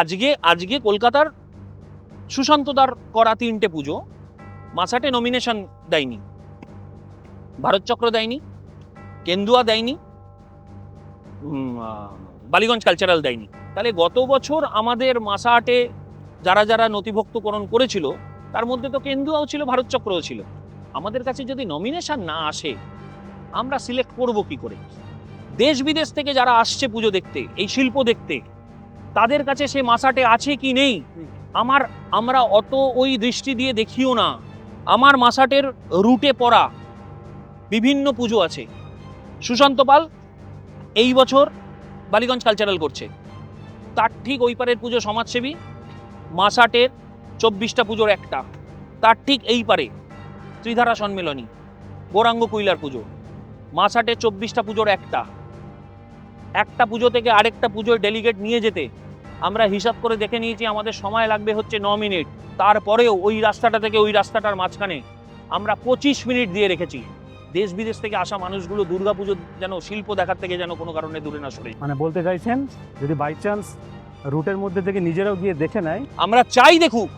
আজকে আজকে কলকাতার সুশান্তদার করা তিনটে পুজো। মাসাটে নমিনেশন দেয়নি। ভারতচক্র দেয়নি। কেন্দুয়া দেয়নি। বালিগঞ্জ কালচারাল দেয়নি। তাহলে গত বছর আমাদের মাসাহাটে যারা যারা নথিভুক্তকরণ করেছিল, তার মধ্যে তো কেন্দুয়াও ছিল ভারতচক্রও ছিল। আমাদের কাছে যদি নমিনেশন না আসে, আমরা সিলেক্ট করব কি করে? দেশ বিদেশ থেকে যারা আসছে পুজো দেখতে, এই শিল্প দেখতে তাদের কাছে সে মাসাটে আছে কি নেই? আমার, আমরা অত ওই দৃষ্টি দিয়ে দেখিও না। আমার মাসাটের রুটে পড়া বিভিন্ন পুজো আছে। সুশান্ত পাল এই বছর বালিগঞ্জ কালচারাল করছে। তার ঠিক ওই পারের পুজো সমাজসেবী মাসাটের চব্বিশটা পুজোর একটা। তার ঠিক এই পারে ত্রিধারা সম্মেলনী, গৌরাঙ্গ কুইলার পুজো। মাসাটে চব্বিশটা পুজোর একটা। একটা পুজো থেকে আরেকটা পুজোর ডেলিগেট নিয়ে যেতে আমরা হিসাব করে দেখে নিয়েছি আমাদের সময় লাগবে হচ্ছে ন মিনিট। তারপরেও ওই রাস্তাটা থেকে ওই রাস্তাটার মাঝখানে আমরা পঁচিশ মিনিট দিয়ে রেখেছি। দেশ বিদেশ থেকে আসা মানুষগুলো দুর্গাপুজো যেন শিল্প দেখার থেকে যেন কোনো কারণে দূরে না সরে। মানে বলতে চাইছেন যদি বাই চান্স রুটের মধ্যে থেকে নিজেরাও গিয়ে দেখে নেয়? আমরা চাই দেখুক